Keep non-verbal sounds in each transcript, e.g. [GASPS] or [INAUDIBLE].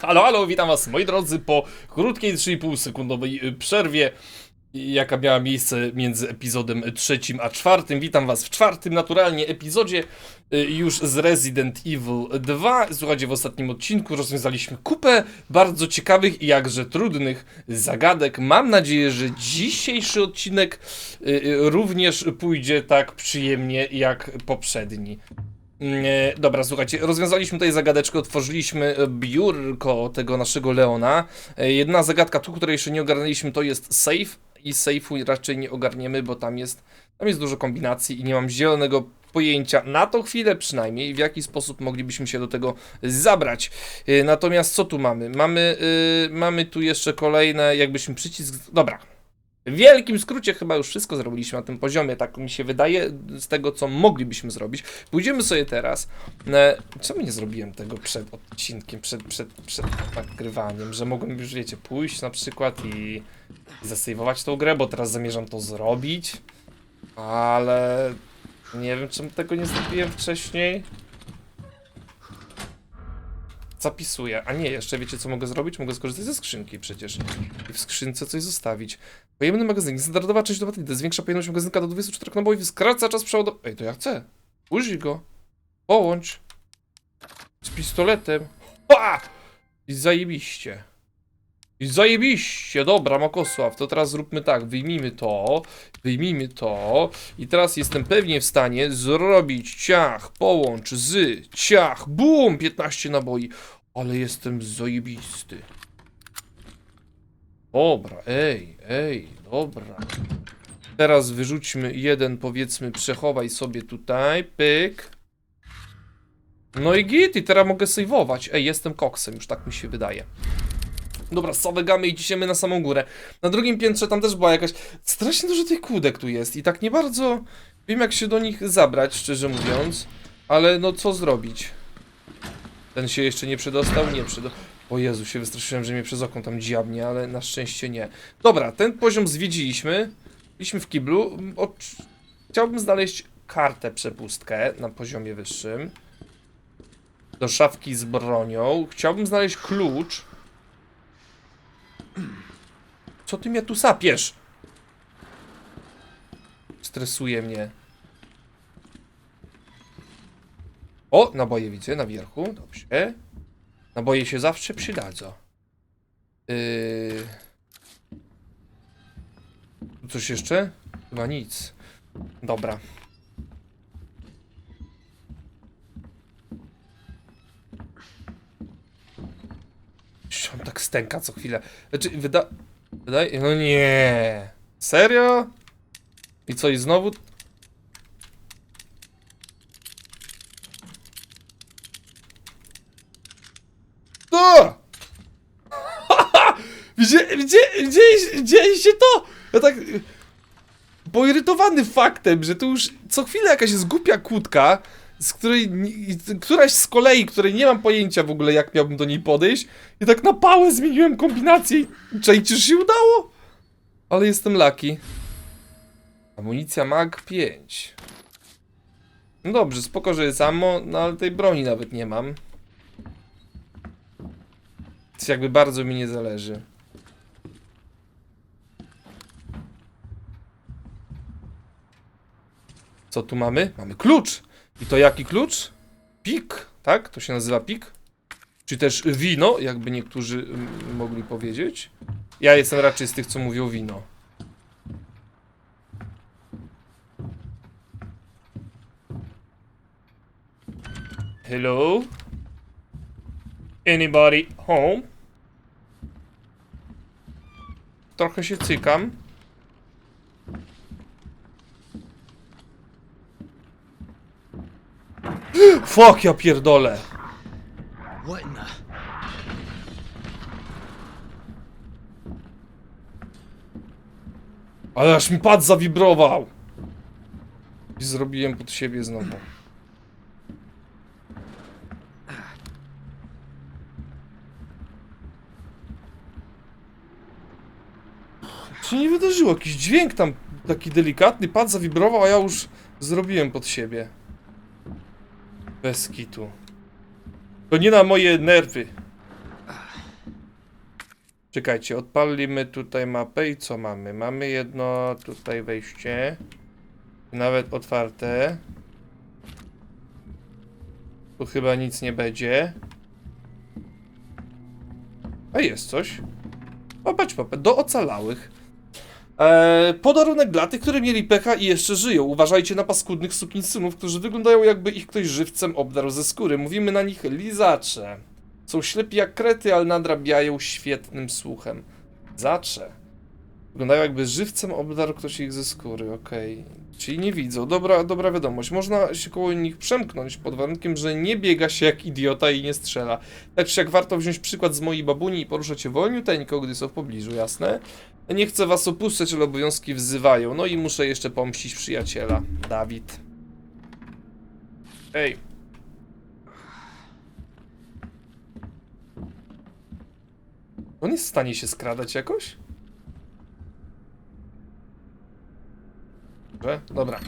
Halo, halo, witam was moi drodzy po krótkiej 3,5 sekundowej y, przerwie, jaka miała miejsce między epizodem trzecim a czwartym. Witam was w czwartym naturalnie epizodzie y, już z Resident Evil 2. Słuchajcie, w ostatnim odcinku rozwiązaliśmy kupę bardzo ciekawych i jakże trudnych zagadek. Mam nadzieję, że dzisiejszy odcinek y, y, również pójdzie tak przyjemnie jak poprzedni. Nie, dobra, słuchajcie, rozwiązaliśmy tutaj zagadeczkę, otworzyliśmy e, biurko tego naszego Leona. E, Jedna zagadka tu, której jeszcze nie ogarnęliśmy, to jest safe i safe'u raczej nie ogarniemy, bo tam jest, tam jest dużo kombinacji i nie mam zielonego pojęcia na tą chwilę przynajmniej, w jaki sposób moglibyśmy się do tego zabrać. E, Natomiast co tu mamy? Mamy, mamy tu jeszcze kolejne, jakbyśmy przycisk... Dobra, w wielkim skrócie chyba już wszystko zrobiliśmy na tym poziomie, tak mi się wydaje, z tego co moglibyśmy zrobić. Pójdziemy sobie teraz. E, czemu nie zrobiłem tego przed odcinkiem, przed, przed, przed nagrywaniem, że mogłem już, wiecie, pójść na przykład i, i zasejwować tą grę, bo teraz zamierzam to zrobić, ale nie wiem, czemu tego nie zrobiłem wcześniej. Zapisuję. A nie, jeszcze wiecie co mogę zrobić? Mogę skorzystać ze skrzynki przecież. I w skrzynce coś zostawić. Pojemny magazynek. Standardowa część do. Zwiększa pojemność magazynka do 24 naboi. Skraca czas przeładowania. Ej, to ja chcę. Użyj go. Połącz. Z pistoletem. Pa! I zajebiście. Zajebiście. Dobra, Makosław. To teraz zróbmy tak. Wyjmijmy to. Wyjmijmy to. I teraz jestem pewnie w stanie zrobić ciach. Połącz z ciach. Bum! 15 naboi. Ale jestem zajebisty. Dobra, ej, ej, dobra. Teraz wyrzućmy jeden, powiedzmy, przechowaj sobie tutaj, pyk. No i git, i teraz mogę sejwować. Ej, jestem koksem, już tak mi się wydaje. Dobra, gamy i idziemy na samą górę. Na drugim piętrze tam też była jakaś... Strasznie dużo tych kłódek tu jest i tak nie bardzo wiem jak się do nich zabrać, szczerze mówiąc. Ale no co zrobić? Ten się jeszcze nie przedostał? Nie przedostał. O Jezu, się wystraszyłem, że mnie przez okno tam dziabnie, ale na szczęście nie. Dobra, ten poziom zwiedziliśmy. Byliśmy w kiblu. O, chciałbym znaleźć kartę przepustkę na poziomie wyższym. Do szafki z bronią. Chciałbym znaleźć klucz. Co ty mnie tu sapiesz? Stresuje mnie. O, naboje widzę na wierchu. Dobrze. Naboje się zawsze przydadzą. Yy... Coś jeszcze? Chyba nic. Dobra. On tak stęka co chwilę. Znaczy, wyda... Wydaje... No nie. Serio? I co, i znowu... To! [LAUGHS] Gdzie, gdzie, gdzie, widzieliście to? Ja tak poirytowany faktem, że tu już co chwilę jakaś jest głupia kłódka, z której, któraś z kolei, której nie mam pojęcia w ogóle jak miałbym do niej podejść i tak na pałę zmieniłem kombinację i czajcie, się udało? Ale jestem lucky. Amunicja mag 5. No dobrze, spoko, że jest ammo, no ale tej broni nawet nie mam. Więc jakby bardzo mi nie zależy. Co tu mamy? Mamy klucz! I to jaki klucz? Pik, tak? To się nazywa pik? Czy też wino, jakby niektórzy mm, mogli powiedzieć. Ja jestem raczej z tych, co mówią wino. Hello? Anybody home? Trochę się cykam. Fuck, ja pierdolę. Ale aż mi pad zawibrował. I zrobiłem pod siebie znowu. Co nie wydarzyło? Jakiś dźwięk tam taki delikatny, pad zawibrował, a ja już zrobiłem pod siebie. Bez kitu. To nie na moje nerwy. Czekajcie, odpalimy tutaj mapę i co mamy? Mamy jedno tutaj wejście. Nawet otwarte. Tu chyba nic nie będzie. A jest coś. Popatrz, popatrz, do ocalałych. Eee, podarunek dla tych, którzy mieli pecha i jeszcze żyją. Uważajcie na paskudnych sukinsynów, którzy wyglądają jakby ich ktoś żywcem obdarł ze skóry. Mówimy na nich lizacze. Są ślepi jak krety, ale nadrabiają świetnym słuchem. Zacze. Wyglądają jakby żywcem obdarł ktoś ich ze skóry, okej. Czyli nie widzą. Dobra, dobra wiadomość. Można się koło nich przemknąć pod warunkiem, że nie biega się jak idiota i nie strzela. Tak czy jak warto wziąć przykład z mojej babuni i poruszać się wolniuteńko, gdy są w pobliżu, jasne? Nie chcę was opuszczać, ale obowiązki wzywają. No i muszę jeszcze pomścić przyjaciela. Dawid. Ej. On jest w stanie się skradać jakoś? Dobra.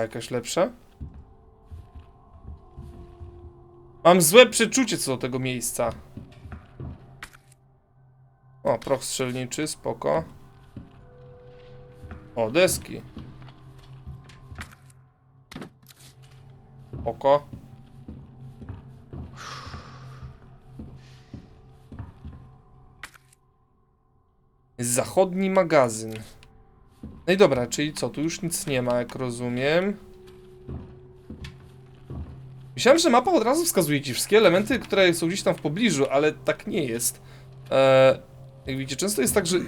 Jakaś lepsza. Mam złe przeczucie co do tego miejsca. O, proch strzelniczy, spoko. O, deski. Oko. Zachodni magazyn. No i dobra, czyli co, tu już nic nie ma, jak rozumiem. Myślałem, że mapa od razu wskazuje ci wszystkie elementy, które są gdzieś tam w pobliżu, ale tak nie jest. Eee, jak widzicie, często jest tak, że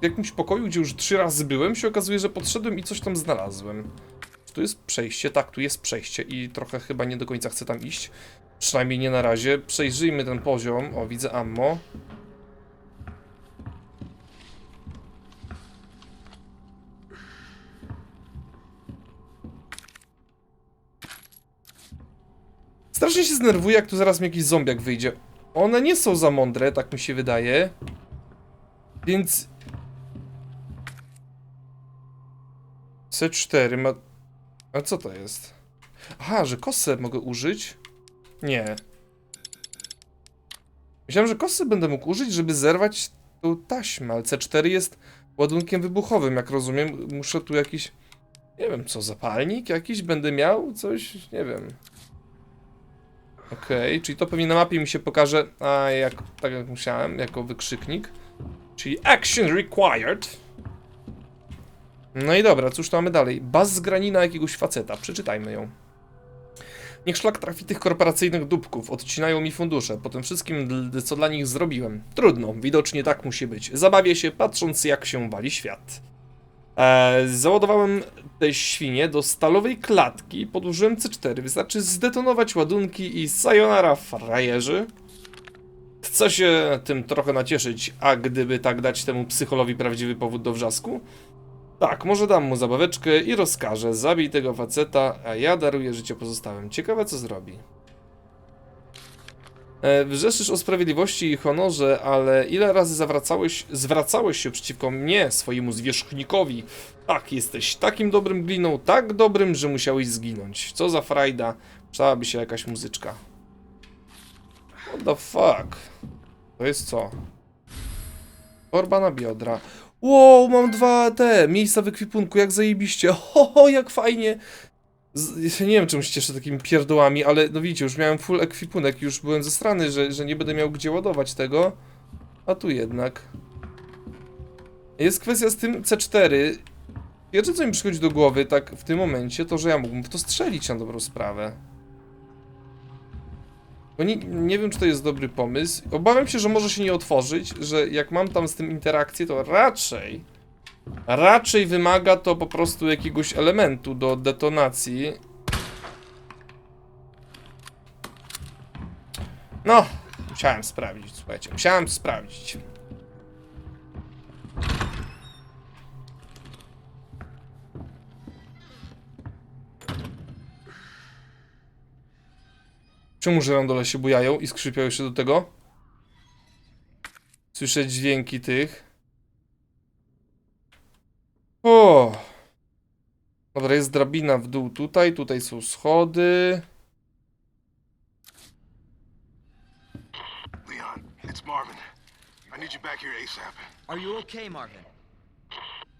w jakimś pokoju, gdzie już trzy razy byłem, się okazuje, że podszedłem i coś tam znalazłem. Tu jest przejście? Tak, tu jest przejście i trochę chyba nie do końca chcę tam iść. Przynajmniej nie na razie. Przejrzyjmy ten poziom. O, widzę ammo. Strasznie się zdenerwuję, jak tu zaraz mi jakiś zombiak wyjdzie. One nie są za mądre, tak mi się wydaje. Więc... C4 ma... A co to jest? Aha, że kosę mogę użyć? Nie. Myślałem, że kosy będę mógł użyć, żeby zerwać tą taśmę, ale C4 jest ładunkiem wybuchowym, jak rozumiem. Muszę tu jakiś... Nie wiem, co, zapalnik jakiś będę miał? Coś? Nie wiem. Okej, czyli to pewnie na mapie mi się pokaże, a jak, tak jak musiałem, jako wykrzyknik. Czyli action required. No i dobra, cóż to mamy dalej? Baz granina jakiegoś faceta, przeczytajmy ją. Niech szlak trafi tych korporacyjnych dupków, odcinają mi fundusze, po tym wszystkim, co dla nich zrobiłem. Trudno, widocznie tak musi być. Zabawię się, patrząc jak się wali świat. E, załadowałem te świnie do stalowej klatki, podłożyłem C4, wystarczy zdetonować ładunki i sayonara frajerzy. Chcę się tym trochę nacieszyć, a gdyby tak dać temu psycholowi prawdziwy powód do wrzasku? Tak, może dam mu zabaweczkę i rozkażę, zabij tego faceta, a ja daruję życie pozostałym. Ciekawe co zrobi. E, Wrzeszysz o sprawiedliwości i honorze, ale ile razy zawracałeś, zwracałeś się przeciwko mnie, swojemu zwierzchnikowi? Tak, jesteś takim dobrym gliną, tak dobrym, że musiałeś zginąć. Co za frajda. Przydałaby się jakaś muzyczka. What the fuck? To jest co? Torba na biodra. Wow, mam dwa te miejsca w ekwipunku, jak zajebiście. [LAUGHS] Ho, ho jak fajnie. Ja nie wiem, czemu się cieszę takimi pierdołami, ale no widzicie, już miałem full ekwipunek, już byłem ze strony, że, że nie będę miał gdzie ładować tego. A tu jednak. Jest kwestia z tym C4. Pierwsze, co mi przychodzi do głowy, tak w tym momencie, to że ja mógłbym w to strzelić na dobrą sprawę. Bo nie, nie wiem, czy to jest dobry pomysł. Obawiam się, że może się nie otworzyć, że jak mam tam z tym interakcję, to raczej. Raczej wymaga to po prostu jakiegoś elementu do detonacji. No, musiałem sprawdzić, słuchajcie, musiałem sprawdzić. Czemu żerandole się bujają i skrzypią jeszcze do tego? Słyszę dźwięki tych. O! Dobra, jest drabina w dół tutaj, tutaj są schody. Leon, it's Marvin. I need you back here ASAP. Are you okay, Marvin?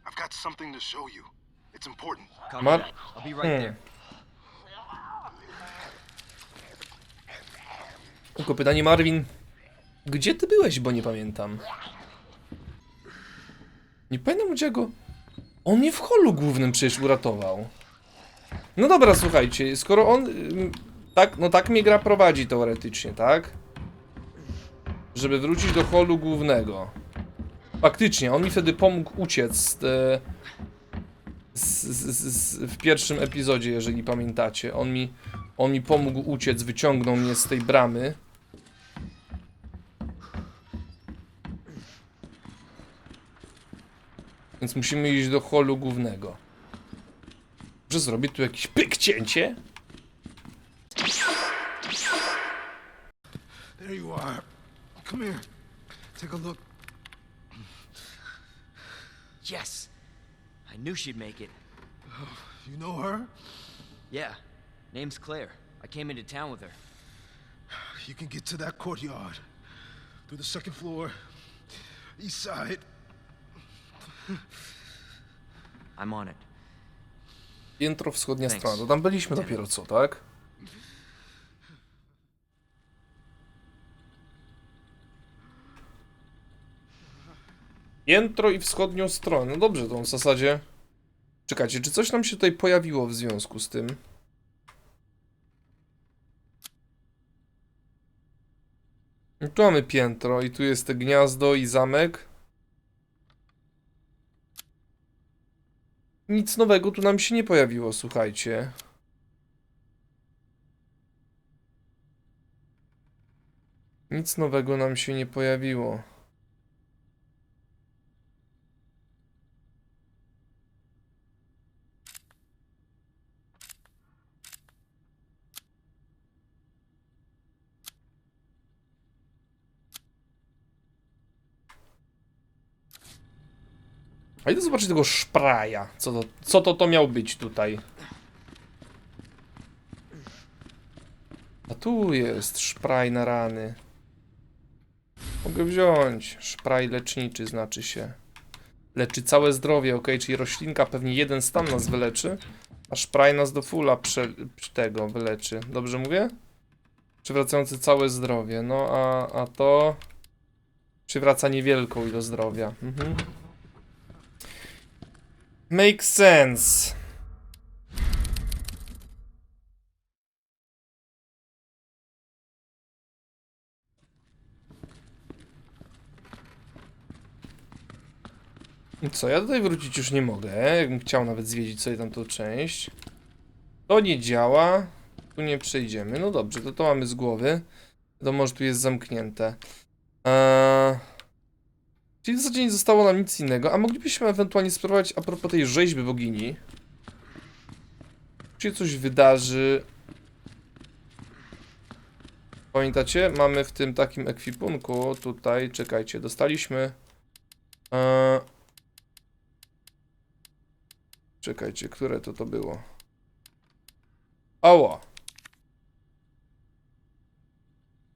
I've got something to show you. It's important. Copy Mar- that. I'll be right Hmm. there. Tylko pytanie, Marvin. Gdzie ty byłeś, bo nie pamiętam. Nie pamiętam gdzie go... On mnie w holu głównym przecież uratował. No dobra, słuchajcie, skoro on... ym, Tak, no tak mnie gra prowadzi teoretycznie, tak? Żeby wrócić do holu głównego. Faktycznie, on mi wtedy pomógł uciec z, te, z, z, z, w pierwszym epizodzie, jeżeli pamiętacie. On mi, on mi pomógł uciec, wyciągnął mnie z tej bramy. Więc musimy iść do holu głównego. Że zrobię tu jakiś pyk cięcie? There you are. Come here. Take a look. Yes. I knew she'd make it. You know her? Yeah. Name's Claire. I came into town with her. You can get to that courtyard. Through the second floor. East side. [LAUGHS] I'm on it. Piętro wschodnia Thanks. strona. To tam byliśmy dopiero co, tak? Piętro i wschodnią stronę. No dobrze, to w zasadzie... Czekajcie, czy coś nam się tutaj pojawiło w związku z tym? I Tu mamy piętro i tu jest gniazdo i zamek. Nic nowego tu nam się nie pojawiło, słuchajcie. Nic nowego nam się nie pojawiło. A idę zobaczyć tego szpraja. Co to, co to, to miał być tutaj? A tu jest szpraj na rany. Mogę wziąć. Szpraj leczniczy znaczy się. Leczy całe zdrowie, ok? Czyli roślinka pewnie jeden stan nas wyleczy, a szpraj nas do fulla prze, tego wyleczy. Dobrze mówię? Przywracający całe zdrowie. No a, a to... Przywraca niewielką ilość zdrowia. Mhm. Makes sense. Co, ja tutaj wrócić już nie mogę. Jakbym chciał nawet zwiedzić sobie tam tą część. To nie działa. Tu nie przejdziemy. No dobrze, to to mamy z głowy. Wiadomo, że tu jest zamknięte. Eee... Czyli w zasadzie nie zostało nam nic innego, a moglibyśmy ewentualnie spróbować a propos tej rzeźby bogini. Czy coś wydarzy? Pamiętacie? Mamy w tym takim ekwipunku tutaj, czekajcie, dostaliśmy... E... Czekajcie, które to to było? Ała!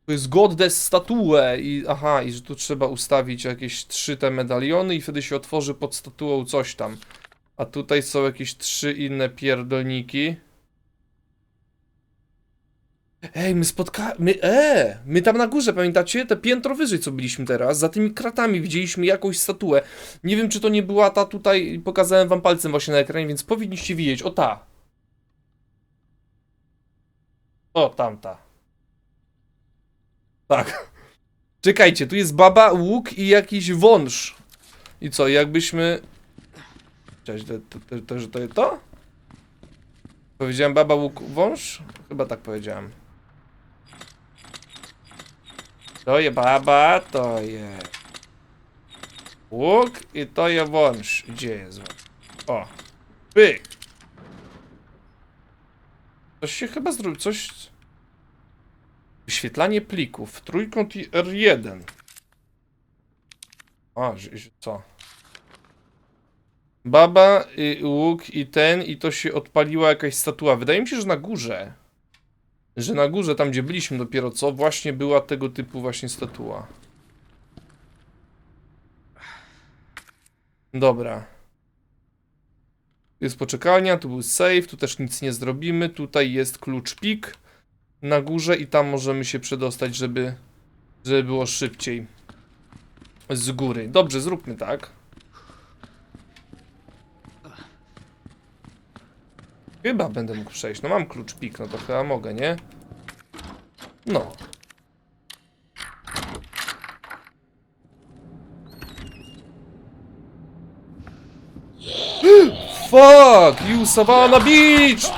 To jest goddess statuę i aha, i że tu trzeba ustawić jakieś trzy te medaliony i wtedy się otworzy pod statuą coś tam. A tutaj są jakieś trzy inne pierdolniki. Ej, my spotkaliśmy. My, e, my tam na górze, pamiętacie? Te piętro wyżej, co byliśmy teraz. Za tymi kratami widzieliśmy jakąś statuę. Nie wiem, czy to nie była ta tutaj. Pokazałem wam palcem właśnie na ekranie, więc powinniście widzieć. O ta. O, tamta. Tak. Czekajcie, tu jest baba, łuk i jakiś wąż. I co, jakbyśmy... Cześć, to, to, to, że to jest to? Powiedziałem baba, łuk, wąż? Chyba tak powiedziałem. To je baba, to je... Łuk i to je wąż. Gdzie jest wąż? O. Pyk. Coś się chyba zrobił, coś... Wyświetlanie plików. Trójkąt i R1. A, co? Baba, y, łuk i ten, i to się odpaliła jakaś statua. Wydaje mi się, że na górze. Że na górze, tam gdzie byliśmy dopiero co, właśnie była tego typu właśnie statua. Dobra. Jest poczekalnia, tu był save, tu też nic nie zrobimy. Tutaj jest klucz pik na górze i tam możemy się przedostać, żeby, żeby było szybciej. Z góry. Dobrze, zróbmy tak. Chyba będę mógł przejść. No mam klucz pik, no to chyba mogę, nie? No. [GASPS] Fuck! You Savannah Beach!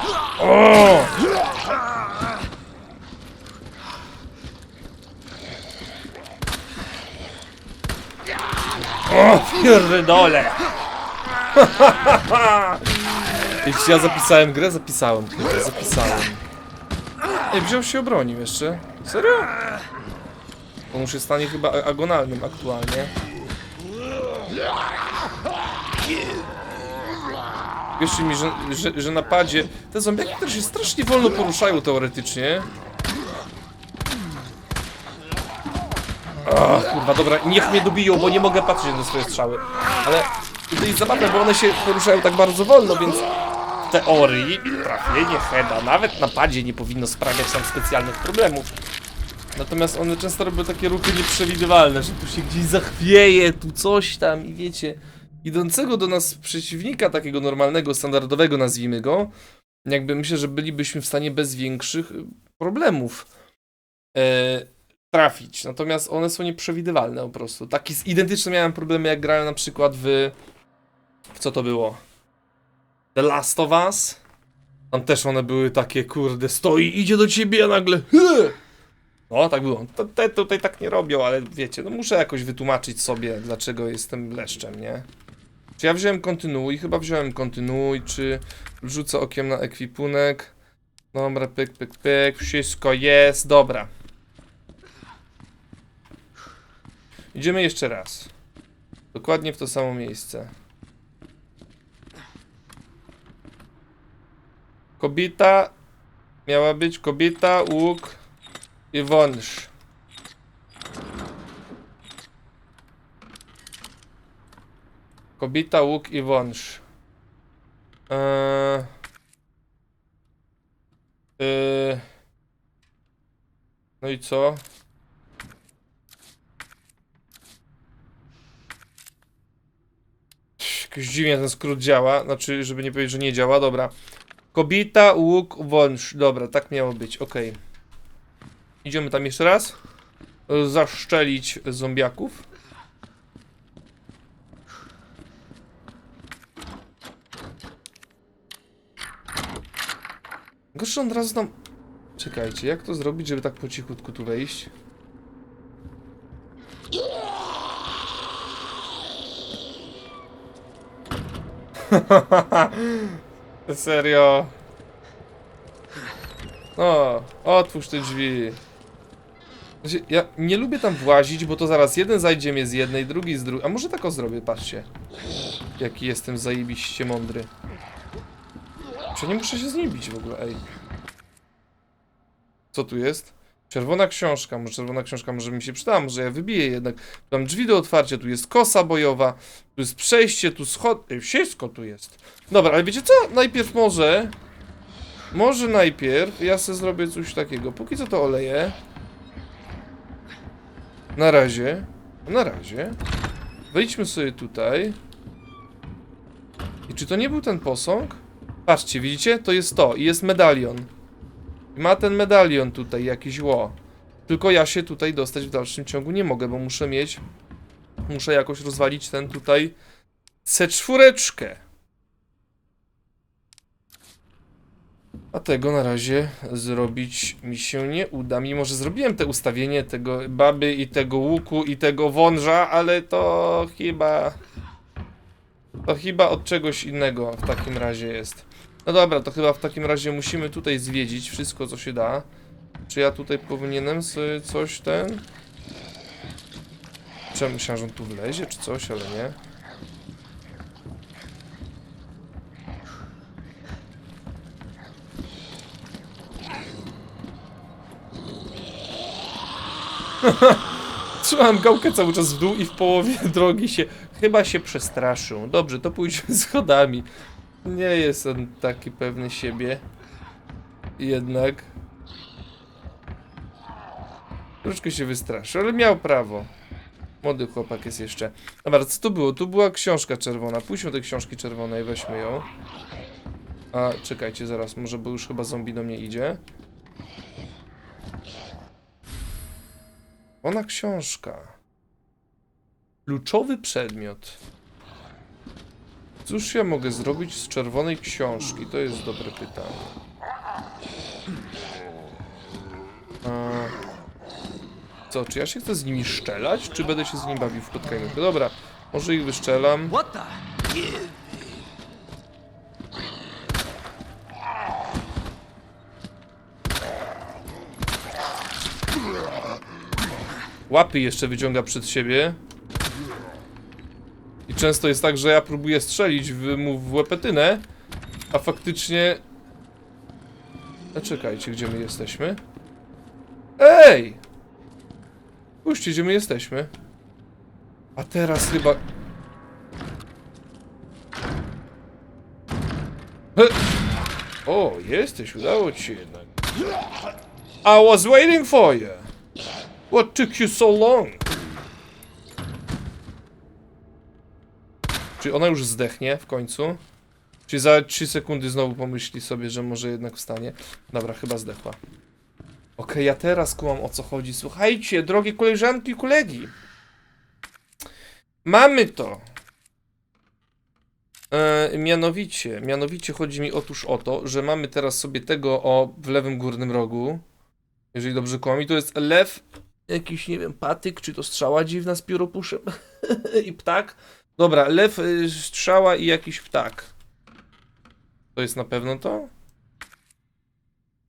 O, pierdolę! [LAUGHS] Jeśli ja zapisałem grę, zapisałem grę, zapisałem. Ej, wziął się obronił jeszcze. Serio? On już jest w stanie chyba agonalnym aktualnie. Wierzcie mi, że, że, że na padzie te zombiaki też się strasznie wolno poruszają teoretycznie. Ach, kurwa, dobra, niech mnie dobiją, bo nie mogę patrzeć na swoje strzały. Ale to jest zabawne, bo one się poruszają tak bardzo wolno, więc w teorii trafienie heada nawet na padzie nie powinno sprawiać nam specjalnych problemów. Natomiast one często robią takie ruchy nieprzewidywalne, że tu się gdzieś zachwieje, tu coś tam i wiecie, idącego do nas przeciwnika takiego normalnego, standardowego nazwijmy go, jakby myślę, że bylibyśmy w stanie bez większych problemów e, trafić. Natomiast one są nieprzewidywalne po prostu. Taki identyczne miałem problemy jak grałem na przykład w w co to było? The Last of Us? Tam też one były takie, kurde, stoi, idzie do ciebie, a nagle! No, tak było. To, te tutaj tak nie robią, ale wiecie, no muszę jakoś wytłumaczyć sobie, dlaczego jestem leszczem, nie? Czy ja wziąłem kontynuuj? Chyba wziąłem kontynuuj, czy rzucę okiem na ekwipunek? Dobra, pyk, pyk, pyk, wszystko jest, dobra. Idziemy jeszcze raz. Dokładnie w to samo miejsce. Kobieta miała być kobieta, łuk i wąż. Kobieta, łuk i wąż. Eee... Eee... No i co? Jakoś dziwnie ten skrót działa. Znaczy, żeby nie powiedzieć, że nie działa. Dobra. Kobieta, łuk, wąż. Dobra, tak miało być. Okej. Idziemy tam jeszcze raz. Zaszczelić zombiaków. Gorsze od razu tam... Czekajcie, jak to zrobić, żeby tak po cichutku tu wejść? [LAUGHS] Serio? O, otwórz te drzwi. Znaczy, ja nie lubię tam włazić, bo to zaraz jeden zajdzie mnie z jednej, drugi z drugiej. A może tak o zrobię, patrzcie. Jaki jestem zajebiście mądry. Czy nie muszę się z nim bić w ogóle, ej. Co tu jest? Czerwona książka, może czerwona książka może mi się przyda, może ja wybiję jednak. Tam drzwi do otwarcia, tu jest kosa bojowa, tu jest przejście, tu schod... Ej, wszystko tu jest. Dobra, ale wiecie co? Najpierw może... Może najpierw ja sobie zrobię coś takiego. Póki co to oleję. Na razie. Na razie. Wejdźmy sobie tutaj. I czy to nie był ten posąg? Patrzcie, widzicie? To jest to. I jest medalion. Ma ten medalion tutaj, jakiś ło. Tylko ja się tutaj dostać w dalszym ciągu nie mogę, bo muszę mieć... Muszę jakoś rozwalić ten tutaj... C4. A tego na razie zrobić mi się nie uda, mimo że zrobiłem te ustawienie tego baby i tego łuku i tego wąża, ale to chyba... To chyba od czegoś innego w takim razie jest. No dobra, to chyba w takim razie musimy tutaj zwiedzić wszystko co się da. Czy ja tutaj powinienem sobie coś ten... Czy ja myślałem, że on tu wlezie, czy coś, ale nie. [LAUGHS] Trzymałem gałkę cały czas w dół i w połowie [LAUGHS] drogi się... Chyba się przestraszył. Dobrze, to pójdźmy [LAUGHS] schodami. Nie jest on taki pewny siebie. Jednak. Troszkę się wystraszył, ale miał prawo. Młody chłopak jest jeszcze. Dobra, co tu było? Tu była książka czerwona. Pójdźmy do książki czerwonej, weźmy ją. A, czekajcie zaraz, może bo już chyba zombie do mnie idzie. Ona książka. Kluczowy przedmiot. Cóż ja mogę zrobić z czerwonej książki? To jest dobre pytanie. Co, czy ja się chcę z nimi szczelać, czy będę się z nimi bawił w kotka i myszkę? Dobra, może ich wyszczelam. Łapy jeszcze wyciąga przed siebie. I często jest tak, że ja próbuję strzelić w, mu w łepetynę, a faktycznie... A czekajcie, gdzie my jesteśmy? Ej! Puśćcie, gdzie my jesteśmy. A teraz chyba... He! O, jesteś, udało ci jednak. I was waiting for you. What took you so long? Czy ona już zdechnie w końcu? Czy za 3 sekundy znowu pomyśli sobie, że może jednak wstanie? Dobra, chyba zdechła. Okej, ja teraz kumam o co chodzi. Słuchajcie, drogie koleżanki i kolegi. Mamy to. E, mianowicie, mianowicie chodzi mi otóż o to, że mamy teraz sobie tego o w lewym górnym rogu. Jeżeli dobrze kłamie, to jest lew jakiś, nie wiem, patyk, czy to strzała dziwna z pióropuszem [LAUGHS] i ptak. Dobra, lew, y, strzała i jakiś ptak. To jest na pewno to?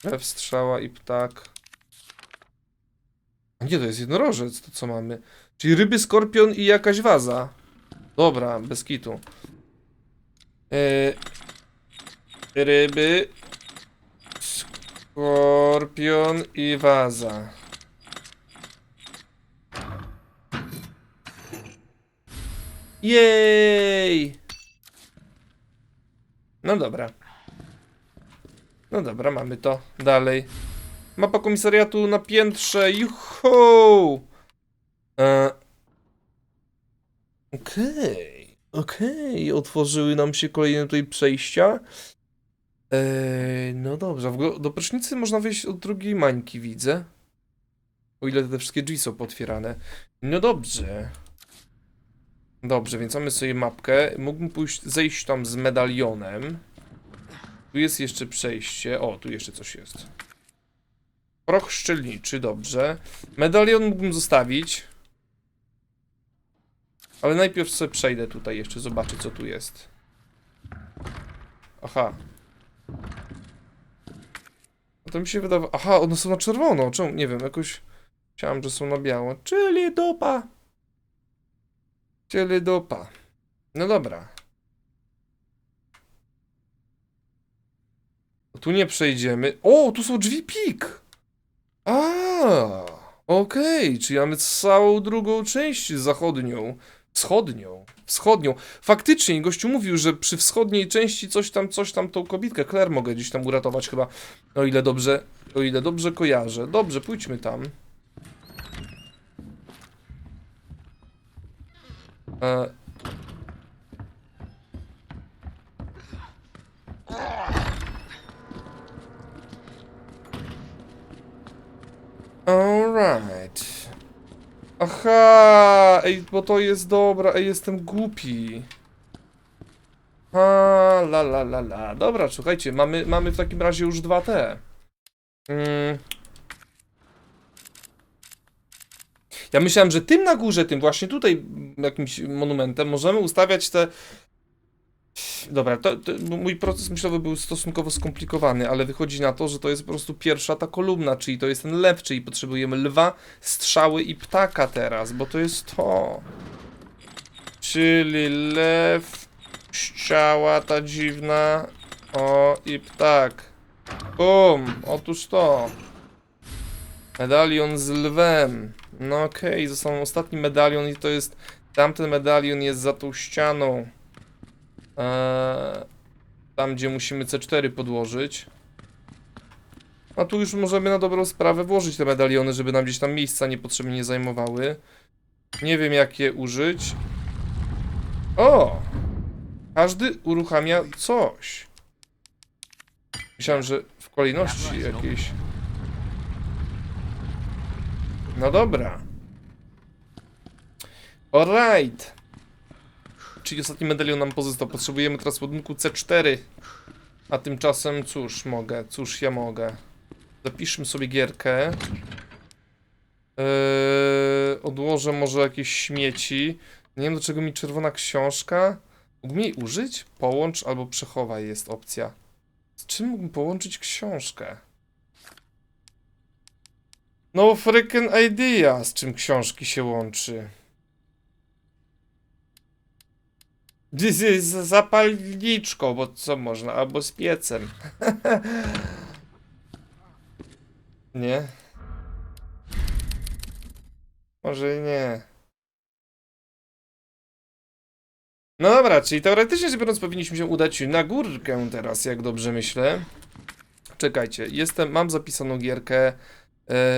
Lew, strzała i ptak. Nie, to jest jednorożec, to co mamy. Czyli ryby, skorpion i jakaś waza. Dobra, bez kitu. Yy, ryby, skorpion i waza. Jej! No dobra. No dobra, mamy to. Dalej. Mapa komisariatu na piętrze. Juhu! E... Okej. Okej. Otworzyły nam się kolejne tutaj przejścia. Eee, no dobrze. Do prysznicy można wejść od drugiej mańki, widzę. O ile te wszystkie drzwi są potwierane. No dobrze. Dobrze, więc mamy sobie mapkę. Mógłbym pójść, zejść tam z medalionem. Tu jest jeszcze przejście. O, tu jeszcze coś jest. Proch szczelniczy, dobrze. Medalion mógłbym zostawić. Ale najpierw sobie przejdę tutaj jeszcze, zobaczę co tu jest. Aha. No to mi się wydawało... Aha, one są na czerwono. Czemu? Nie wiem, jakoś... Chciałem, że są na biało. Czyli dupa. Czyli dupa. No dobra. Tu nie przejdziemy. O, tu są drzwi pik. A, okej, czyli mamy całą drugą część zachodnią. Wschodnią. Wschodnią. Faktycznie, gościu mówił, że przy wschodniej części coś tam, coś tam tą kobitkę Claire mogę gdzieś tam uratować chyba. O ile dobrze, o ile dobrze kojarzę. Dobrze, pójdźmy tam. E... Alright. Aha, ej, bo to jest dobra, ej, jestem głupi. A, la la la la. Dobra, słuchajcie, mamy, mamy w takim razie już dwa te. Mm. Ja myślałem, że tym na górze, tym właśnie tutaj jakimś monumentem możemy ustawiać te Dobra, to, to mój proces myślowy był stosunkowo skomplikowany, ale wychodzi na to, że to jest po prostu pierwsza ta kolumna, czyli to jest ten lew, czyli potrzebujemy lwa, strzały i ptaka teraz, bo to jest to. Czyli lew, strzała ta dziwna, o i ptak. Bum, otóż to. Medalion z lwem. No okej, został ostatni medalion i to jest, tamten medalion jest za tą ścianą. Eee, tam, gdzie musimy C4 podłożyć. A tu już możemy na dobrą sprawę włożyć te medaliony, żeby nam gdzieś tam miejsca niepotrzebnie nie zajmowały. Nie wiem, jak je użyć. O! Każdy uruchamia coś. Myślałem, że w kolejności jakiejś. No dobra. Alright. Czyli ostatni medalion nam pozostał. Potrzebujemy teraz ładunku C4. A tymczasem, cóż mogę, cóż ja mogę. Zapiszmy sobie gierkę. Yy, odłożę może jakieś śmieci. Nie wiem do czego mi czerwona książka. Mógłbym jej użyć? Połącz albo przechowaj jest opcja. Z czym mógłbym połączyć książkę? No freaking idea, z czym książki się łączy. Z, zapalniczką, bo co można, albo z piecem. [LAUGHS] nie? Może nie. No dobra, czyli teoretycznie rzecz biorąc powinniśmy się udać na górkę teraz, jak dobrze myślę. Czekajcie, jestem, mam zapisaną gierkę,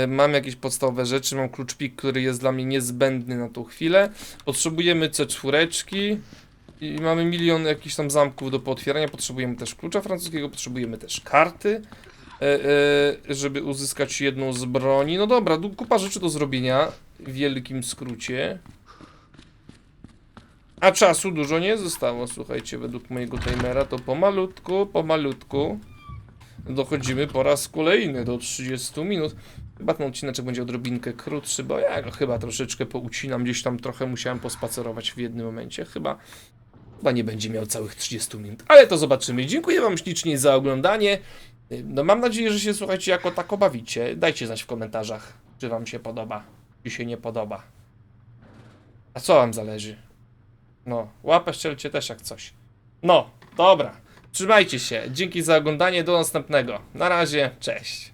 mam jakieś podstawowe rzeczy, mam klucz PIK, który jest dla mnie niezbędny na tą chwilę. Potrzebujemy C4 i mamy milion jakichś tam zamków do pootwierania, potrzebujemy też klucza francuskiego, potrzebujemy też karty, e, e, żeby uzyskać jedną z broni. No dobra, kupa rzeczy do zrobienia, w wielkim skrócie. A czasu dużo nie zostało, słuchajcie, według mojego timera to pomalutku, pomalutku dochodzimy po raz kolejny do 30 minut. Chyba ten odcineczek będzie odrobinkę krótszy, bo ja go chyba troszeczkę poucinam, gdzieś tam trochę musiałem pospacerować w jednym momencie, chyba chyba nie będzie miał całych 30 minut, ale to zobaczymy. Dziękuję wam ślicznie za oglądanie. No mam nadzieję, że się słuchajcie jako tako bawicie. Dajcie znać w komentarzach, czy wam się podoba, czy się nie podoba. A co wam zależy? No, łapę strzelcie też jak coś. No, dobra. Trzymajcie się. Dzięki za oglądanie. Do następnego. Na razie. Cześć.